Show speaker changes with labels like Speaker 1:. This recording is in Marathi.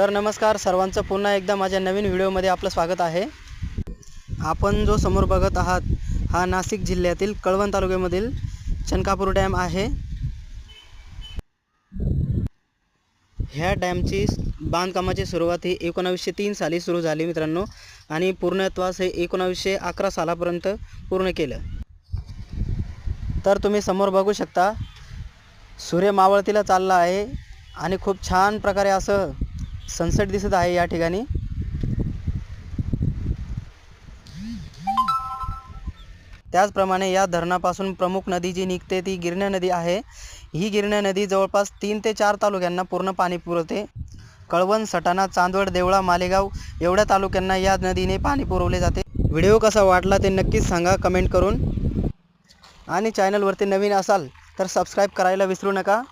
Speaker 1: तर नमस्कार सर्वांचं. पुन्हा एकदा माझ्या नवीन व्हिडिओमध्ये आपलं स्वागत आहे. आपण जो समोर बघत आहात हा नाशिक जिल्ह्यातील कळवण तालुक्यामधील चनकापूर डॅम आहे. ह्या डॅमची बांधकामाची सुरुवात ही एकोणावीसशे तीन साली सुरू झाली मित्रांनो आणि पूर्णत्वास हे एकोणावीसशे अकरा सालापर्यंत पूर्ण केलं. तर तुम्ही समोर बघू शकता सूर्य मावळतीला चालला आहे आणि खूप छान प्रकारे असं सनसेट दिसत आहे या ठिकाणी. त्याचप्रमाणे या धरणापासून प्रमुख नदी जी निघते ती गिरण्या नदी आहे. ही गिरण्या नदी जवळपास तीन ते चार तालुक्यांना पूर्ण पाणी पुरवते. कळवण सटाणा चांदवड देवळा मालेगाव एवढ्या तालुक्यांना या नदीने पाणी पुरवले जाते. व्हिडिओ कसा वाटला ते नक्कीच सांगा कमेंट करून. आणि चॅनलवरती नवीन असाल तर सबस्क्राईब करायला विसरू नका.